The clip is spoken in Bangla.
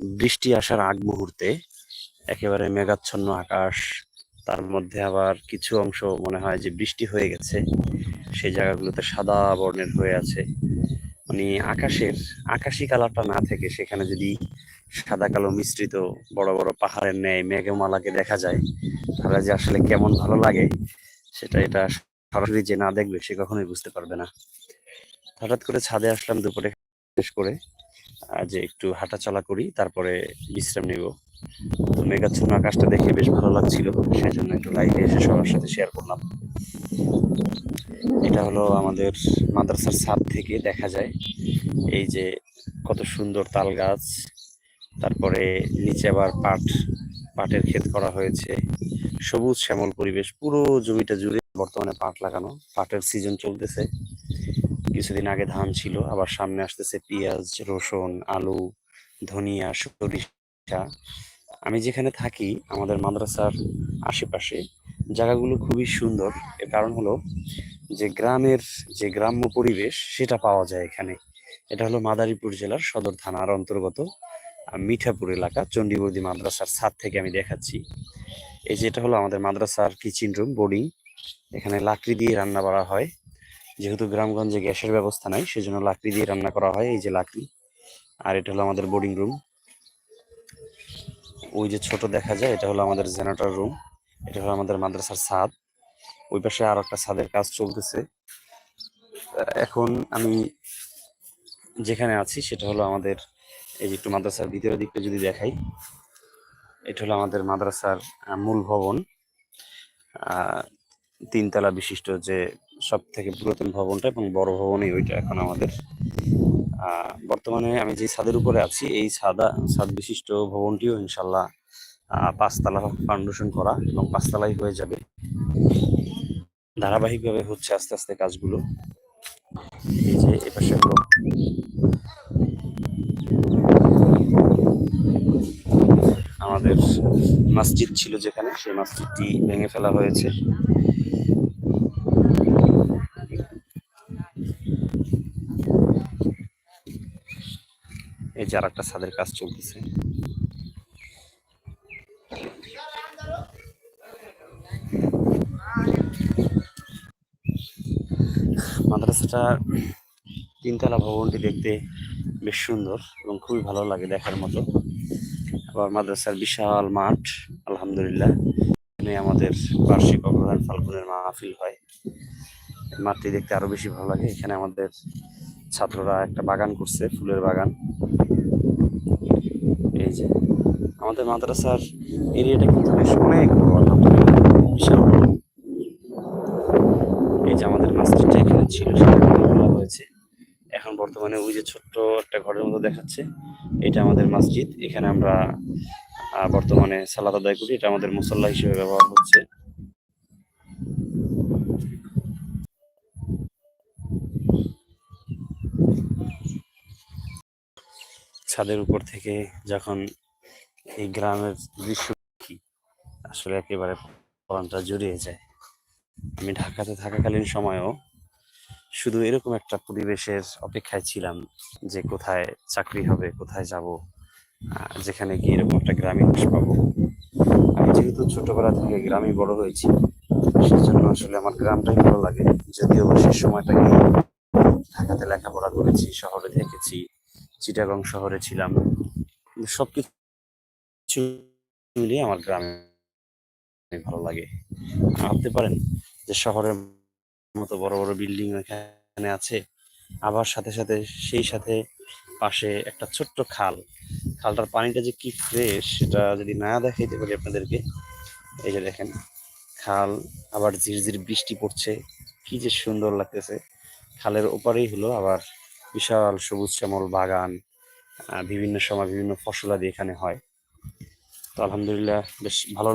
বৃষ্টি আসার আগ মুহূর্তে একেবারে মেঘাচ্ছন্ন আকাশ, তার মধ্যে আবার কিছু অংশ মনে হয় যে বৃষ্টি হয়ে গেছে। সেই জায়গাগুলোতে সাদা বর্ণের হয়ে আছে। মানে আকাশের, আকাশি কালারটা না থেকে সেখানে যদি সাদা কালো মিশ্রিত বড় বড় পাহাড়ের ন্যায় মেঘমালাকে দেখা যায়, তাহলে যে আসলে কেমন ভালো লাগে সেটা এটা সরাসরি যে না দেখবে সে কখনোই বুঝতে পারবে না। হঠাৎ করে ছাদে আসলাম দুপুরে, শেষ করে যে একটু হাঁটাচলা করি, তারপরে বিশ্রাম নিব। মেঘাচ্ছন্ন আকাশটা দেখে বেশ ভালো লাগছিল সেই জন্য একটু লাইভে এসে সবার সাথে শেয়ার করলাম। এটা হলো আমাদের মাদ্রাসার ছাদ থেকে দেখা যায়, এই যে কত সুন্দর তাল গাছ, তারপরে নিচে আবার পাট, পাটের ক্ষেত করা হয়েছে। সবুজ শ্যামল পরিবেশ, পুরো জমিটা জুড়ে বর্তমানে পাট লাগানো, পাটের সিজন চলতেছে। কিছুদিন আগে ধান ছিল, আবার সামনে আসতেছে পেঁয়াজ, রসুন, আলু, ধনিয়া, সরিষা। আমি যেখানে থাকি, আমাদের মাদ্রাসার আশেপাশে, জায়গাগুলো খুবই সুন্দর। এর কারণ হলো যে গ্রামের যে গ্রাম্য পরিবেশ, সেটা পাওয়া যায় এখানে। এটা হলো মাদারীপুর জেলার সদর থানার অন্তর্গত মিঠাপুর এলাকা, চণ্ডীবর্দী মাদ্রাসার ছাদ থেকে আমি দেখাচ্ছি। এই যে এটা হলো আমাদের মাদ্রাসার কিচেন রুম বোর্ডিং এখানে লাকড়ি দিয়ে রান্না করা হয়। যেহেতু গ্রামগঞ্জে গ্যাসের ব্যবস্থা নাই, সেজন্য লাকড়ি দিয়ে রান্না করা হয়, এই যে লাকড়ি। আর এটা হলো আমাদের বোর্ডিং রুম ওই যে ছোট দেখা যায়, এটা হলো আমাদের জেনারেটর রুম এটা হলো আমাদের মাদ্রাসার ছাদ। ওই পাশে আর একটা ছাদের কাজ চলতেছে। এখন আমি যেখানে আছি, সেটা হলো আমাদের, এই যে একটু মাদ্রাসার ভিতরের দিকটা যদি দেখাই, এটা হলো আমাদের মাদ্রাসার মূল ভবন। তিনতলা বিশিষ্ট যে সব থেকে পুরাতন ভবনটা এবং বড় ভবনই ওইটা এখন আমাদের। বর্তমানে আমি যে ছাদের উপরে আছি, এই ছাদা, ছাদ বিশিষ্ট ভবনটিও ইনশাল্লাহ পাঁচতলা ফাউন্ডেশন করা এবং পাঁচতলাই হয়ে যাবে। ধারাবাহিকভাবে হচ্ছে আস্তে আস্তে কাজগুলো। এই যে এপাশে হলো। আমাদের মসজিদ ছিল যেখানে, সেই মসজিদটি ভেঙে ফেলা হয়েছে। এই যে আর একটা ছাদের কাজ চলতেছে। মাদ্রাসাটা তিনতলা ভবনটি দেখতে বেশ সুন্দর এবং খুবই ভালো লাগে দেখার মতো। আবার মাদ্রাসার বিশাল মাঠ, আলহামদুলিল্লাহ। এখানে আমাদের বার্ষিক অগ্রহায়ণ ফাল্গুনের মাহফিল হয়। মাঠটি দেখতে আরও বেশি ভালো লাগে। এখানে আমাদের ছাত্ররা একটা বাগান করছে, ফুলের বাগান। এই যে, আমাদের মাদ্রাসার এরিয়াটা কিন্তু বেশ অনেক বিশাল এই যে আমাদের মসজিদটা এখানে ছিল সেটা হয়েছে এখন বর্তমানে ওই যে ছোট্ট একটা ঘরের মতো দেখাচ্ছে। এটা আমাদের মসজিদ। এখানে আমরা বর্তমানে সালাদ আদায় করি। এটা আমাদের মুসল্লা হিসেবে ব্যবহার হচ্ছে। ছাদের উপর থেকে যখন এই গ্রামের দৃশ্য দেখি, আসলে একেবারে প্রাণটা জড়িয়ে যায়। আমি ঢাকাতে থাকাকালীন সময়েও শুধু এরকম একটা পরিবেশের অপেক্ষায় ছিলাম যে কোথায় চাকরি হবে, কোথায় যাব যেখানে গিয়ে এরকম একটা গ্রামীণ বাস পাবো। আমি যেহেতু ছোটবেলা থেকে গ্রামে বড় হয়েছি, সেজন্য আসলে আমার গ্রামটাই ভালো লাগে, যদিও শেষ সময়টাকে ঢাকাতে লেখাপড়া করেছি, শহরে থেকেছি, চিটাগং শহরে ছিলাম। সবকিছু মিলিয়ে আমার গ্রামে ভালো লাগে। ভাবতে পারেন যে শহরের মতো বড় বড় বিল্ডিং এখানে আছে, আবার সাথে সাথে সেই সাথে পাশে একটা ছোট্ট খাল। খালটার পানিটা যে কি ফ্রেশ সেটা যদি না দেখাইতে পারি আপনাদেরকে, এই যে দেখেন, খাল, আবার ঝিরঝির বৃষ্টি পড়ছে, কি যে সুন্দর লাগতেছে। খালের ওপারেই হলো আবার বিশাল সবুজ শ্যামল বাগান বিভিন্ন সময় বিভিন্ন ফসলাদি এখানে হয়। তো আলহামদুলিল্লাহ বেশ ভালো